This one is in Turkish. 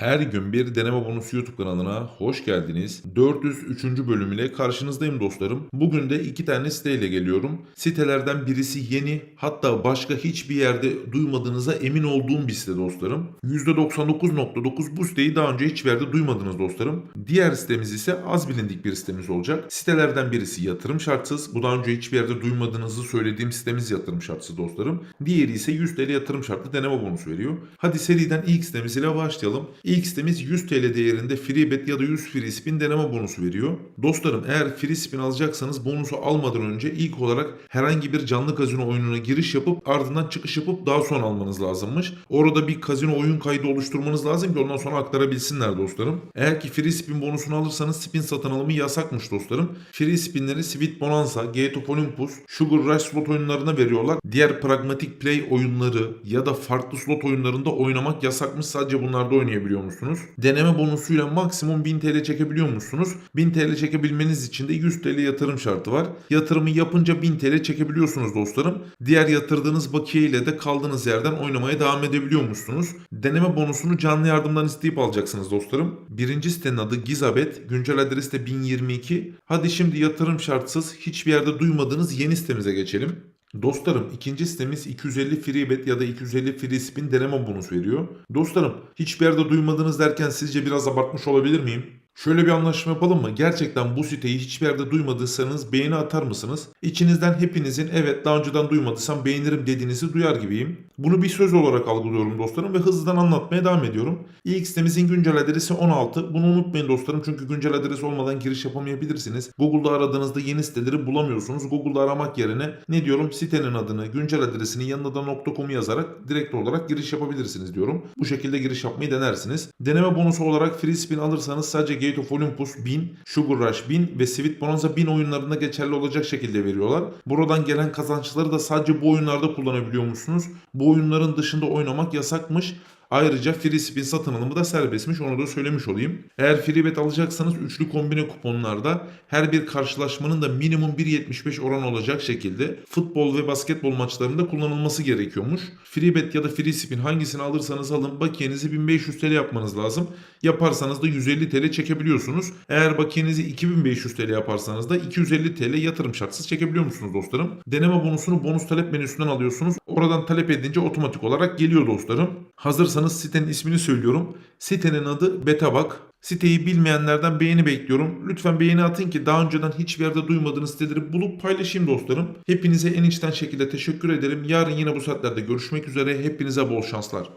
Her gün bir deneme bonusu YouTube kanalına hoş geldiniz. 403. bölüm ile karşınızdayım dostlarım. Bugün de iki tane siteyle geliyorum. Sitelerden birisi yeni hatta başka hiçbir yerde duymadığınıza emin olduğum bir site dostlarım. %99.9 bu siteyi daha önce hiçbir yerde duymadınız dostlarım. Diğer sitemiz ise az bilindik bir sitemiz olacak. Sitelerden birisi yatırım şartsız. Bu daha önce hiçbir yerde duymadığınızı söylediğim sitemiz yatırım şartsız dostlarım. Diğeri ise 100 TL yatırım şartlı deneme bonusu veriyor. Hadi seriden ilk sitemiz ile başlayalım. İlk sitemiz 100 TL değerinde free bet ya da 100 free spin deneme bonusu veriyor. Dostlarım eğer free spin alacaksanız bonusu almadan önce ilk olarak herhangi bir canlı kazino oyununa giriş yapıp ardından çıkış yapıp daha sonra almanız lazımmış. Orada bir kazino oyun kaydı oluşturmanız lazım ki ondan sonra aktarabilsinler dostlarım. Eğer ki free spin bonusunu alırsanız spin satın alımı yasakmış dostlarım. Free spinleri Sweet Bonanza, Gate of Olympus, Sugar Rush slot oyunlarına veriyorlar. Diğer Pragmatic Play oyunları ya da farklı slot oyunlarında oynamak yasakmış. Sadece bunlarda oynayabiliyor musunuz? Deneme bonusuyla maksimum 1000 TL çekebiliyor musunuz? 1000 TL çekebilmeniz için de 100 TL yatırım şartı var. Yatırımı yapınca 1000 TL çekebiliyorsunuz dostlarım. Diğer yatırdığınız bakiye ile de kaldığınız yerden oynamaya devam edebiliyor musunuz? Deneme bonusunu canlı yardımdan isteyip alacaksınız dostlarım. Birinci sitenin adı Gizabet. Güncel adresi de 1022. Hadi şimdi yatırım şartsız hiçbir yerde duymadığınız yeni sitemize geçelim. Dostlarım ikinci sitemiz 250 free ya da 250 free deneme bonus veriyor. Dostlarım hiçbir yerde duymadınız derken sizce biraz abartmış olabilir miyim? Şöyle bir anlaşma yapalım mı? Gerçekten bu siteyi hiçbir yerde duymadıysanız beğeni atar mısınız? İçinizden hepinizin evet daha önceden duymadıysam beğenirim dediğinizi duyar gibiyim. Bunu bir söz olarak algılıyorum dostlarım ve hızlıdan anlatmaya devam ediyorum. İlk sitemizin güncel adresi 16. Bunu unutmayın dostlarım çünkü güncel adres olmadan giriş yapamayabilirsiniz. Google'da aradığınızda yeni siteleri bulamıyorsunuz. Google'da aramak yerine ne diyorum sitenin adını, güncel adresini yanına da .com'u yazarak direkt olarak giriş yapabilirsiniz diyorum. Bu şekilde giriş yapmayı denersiniz. Deneme bonusu olarak free spin alırsanız sadece Gate of Olympus 1000, Sugar Rush 1000 ve Sweet Bonanza 1000 oyunlarında geçerli olacak şekilde veriyorlar. Buradan gelen kazançları da sadece bu oyunlarda kullanabiliyor musunuz? Bu oyunların dışında oynamak yasakmış. Ayrıca free spin satın alımı da serbestmiş onu da söylemiş olayım. Eğer free bet alacaksanız üçlü kombine kuponlarda her bir karşılaşmanın da minimum 1.75 oran olacak şekilde futbol ve basketbol maçlarında kullanılması gerekiyormuş. Free bet ya da free spin hangisini alırsanız alın bakiyenizi 1500 TL yapmanız lazım. Yaparsanız da 150 TL çekebiliyorsunuz. Eğer bakiyenizi 2500 TL yaparsanız da 250 TL yatırım şartsız çekebiliyor musunuz dostlarım? Deneme bonusunu bonus talep menüsünden alıyorsunuz. Oradan talep edince otomatik olarak geliyor dostlarım. Hazırsanız sitenin ismini söylüyorum. Sitenin adı Betabak. Siteyi bilmeyenlerden beğeni bekliyorum. Lütfen beğeni atın ki daha önceden hiçbir yerde duymadığınız siteleri bulup paylaşayım dostlarım. Hepinize en içten şekilde teşekkür ederim. Yarın yine bu saatlerde görüşmek üzere. Hepinize bol şanslar.